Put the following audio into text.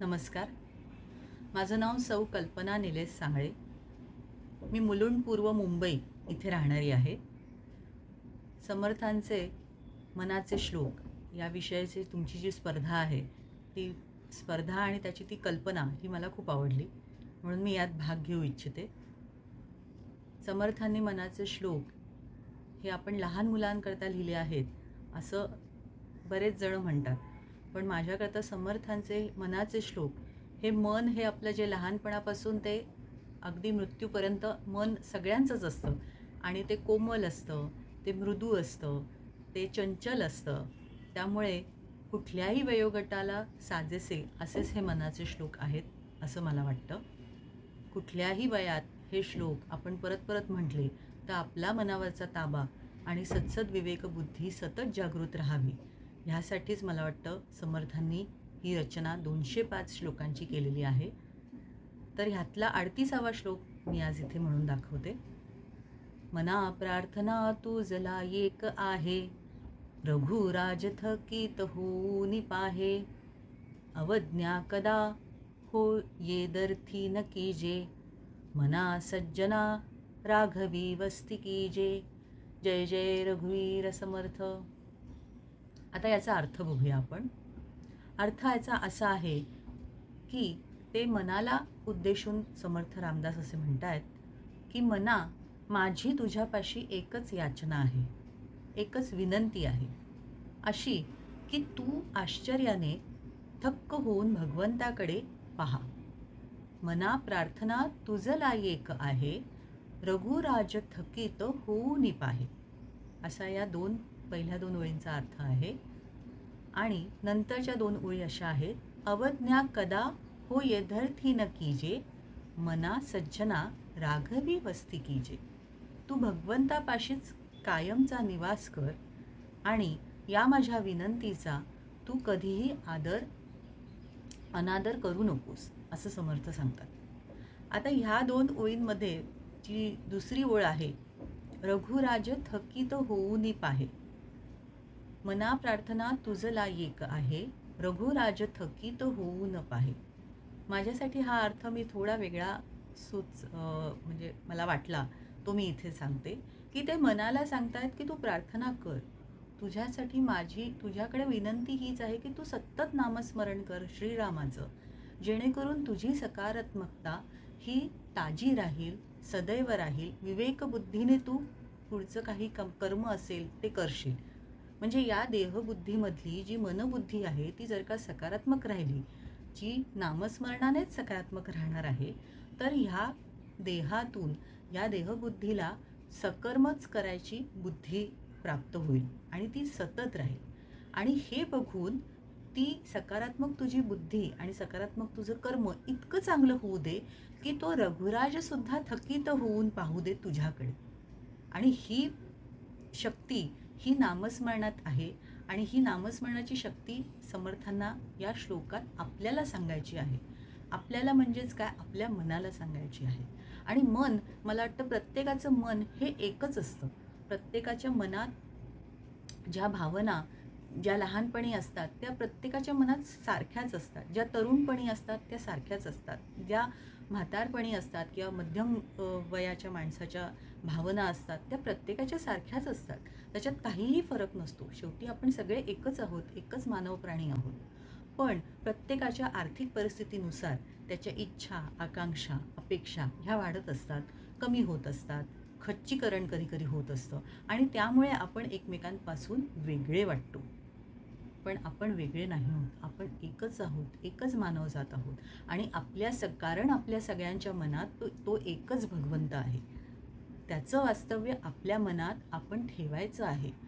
नमस्कार. माझं नाव सौ कल्पना निलेश सांगळे. मी मुलुंड पूर्व मुंबई इथे राहणारी आहे. समर्थांचे मनाचे श्लोक या विषयाची तुमची जी स्पर्धा आहे ती स्पर्धा आणि त्याची ती कल्पना ही मला खूप आवडली. म्हणून मी यात भाग घेऊ इच्छिते. समर्थांनी मनाचे श्लोक हे आपण लहान मुलांकरता लिहिले आहेत असं बरेच जण म्हणतात. पण माझ्याकरता समर्थांचे मनाचे श्लोक हे मन हे आपलं जे लहानपणापासून ते अगदी मृत्यूपर्यंत मन सगळ्यांचंच असतं. आणि ते कोमल असतं ते मृदू असतं ते चंचल असतं. त्यामुळे कुठल्याही वयोगटाला साजेसे असेच हे मनाचे श्लोक आहेत असं मला वाटतं. कुठल्याही वयात हे श्लोक आपण परत परत म्हटले तर आपला मनावरचा ताबा आणि सत्सद विवेकबुद्धी सतत जागृत राहावी. ह्यासाठीच मला वाटतं समर्थांनी ही रचना दोनशे पाच श्लोकांची केलेली आहे. तर ह्यातला अडतीसावा श्लोक मी आज इथे म्हणून दाखवते. मना प्रार्थना तू जला एक आहे रघुराज थकीत होऊनी पाहे अवज्ञा कदा हो ये दर्थी न कीजे मना सज्जना राघवी वस्ती कीजे. जय जय रघुवीर समर्थ. आता याचा अर्थ बघूया आपण. अर्थ याचा असा आहे की ते मनाला उद्देशून समर्थ रामदास असे म्हणत आहेत की मना माझी तुझ्यापाशी एकच याचना आहे एकच विनंती आहे. अशी की तू आश्चर्याने थक्क होऊन भगवंताकडे पहा. मना प्रार्थना तुझला एक आहे रघुराज थकीत होऊनी पाहे. असा या दोन पहिल्या दोन ओळींचा अर्थ आहे. आणि नंतरच्या दोन ओळी अशा आहेत. अवज्ञा कदा हो यथर्थी न कीजे मना सज्जना राघवी वस्ती कीजे. तू भगवंतापाशीच कायमचा निवास कर आणि या माझ्या विनंतीचा तू कधीही आदर अनादर करू नकोस असं समर्थ सांगतात. आता ह्या दोन ओळींमध्ये जी दुसरी ओळ आहे रघुराज थकीत होऊनी पाहे. मना प्रार्थना तुझला एक आहे. रघुराज थकीत होऊ न पाहे माझ्यासाठी हा अर्थ मी थोडा वेगळा सुच म्हणजे मला वाटला. तो मी इथे सांगते. की ते मनाला सांगतायत की तू प्रार्थना कर. तुझ्यासाठी माझी तुझ्याकडे विनंती हीच आहे की तू सतत नामस्मरण कर श्रीरामाचं. जेणेकरून तुझी सकारात्मकता ही ताजी राहील सदैव राहील. विवेकबुद्धीने तू पुढचं काही कम कर्म असेल ते करशील. म्हणजे या देहबुद्धीमधली जी मनबुद्धी आहे ती जर का सकारात्मक राहिली जी नामस्मरणानेच सकारात्मक राहणार आहे तर ह्या देहातून या देहबुद्धीला सकर्मच करायची बुद्धी प्राप्त होईल आणि ती सतत राहील. आणि हे बघून ती सकारात्मक तुझी बुद्धी आणि सकारात्मक तुझं कर्म इतकं चांगलं होऊ दे की तो रघुराजसुद्धा थकीत होऊन पाहू दे तुझ्याकडे. आणि ही शक्ती ही नामस्मरणात आहे आणि ही नामस्मरणाची शक्ती समर्थांना या श्लोकात आपल्याला सांगायची आहे. आपल्याला म्हणजेच काय? आपल्या मनाला सांगायची आहे. आणि मन मला वाटतं प्रत्येकाचं मन हे एकच असतं. प्रत्येकाच्या मनात ज्या भावना ज्या लहानपणी असतात त्या प्रत्येकाच्या मनात सारख्याच असतात. ज्या तरुणपणी असतात त्या सारख्याच असतात. ज्या म्हातारपणी असतात किंवा मध्यम वयाच्या माणसाच्या भावना असतात त्या प्रत्येकाच्या सारख्याच असतात. त्याच्यात काहीही फरक नसतो. शेवटी आपण सगळे एकच आहोत एकच मानव प्राणी आहोत. पण प्रत्येकाच्या आर्थिक परिस्थितीनुसार त्याच्या इच्छा आकांक्षा अपेक्षा ह्या वाढत असतात कमी होत असतात. खच्चीकरण कधी कधी होत असतं. आणि त्यामुळे आपण एकमेकांपासून वेगळे वाटतो. पण आपण वेगळे नाही आहोत आपण एकच आहोत एकच मानवजात आहोत. आणि आपल्या स कारण आपल्या सगळ्यांच्या मनात तो तो एकच भगवंत आहे. त्याचं वास्तव्य आपल्या मनात आपण ठेवायचं आहे.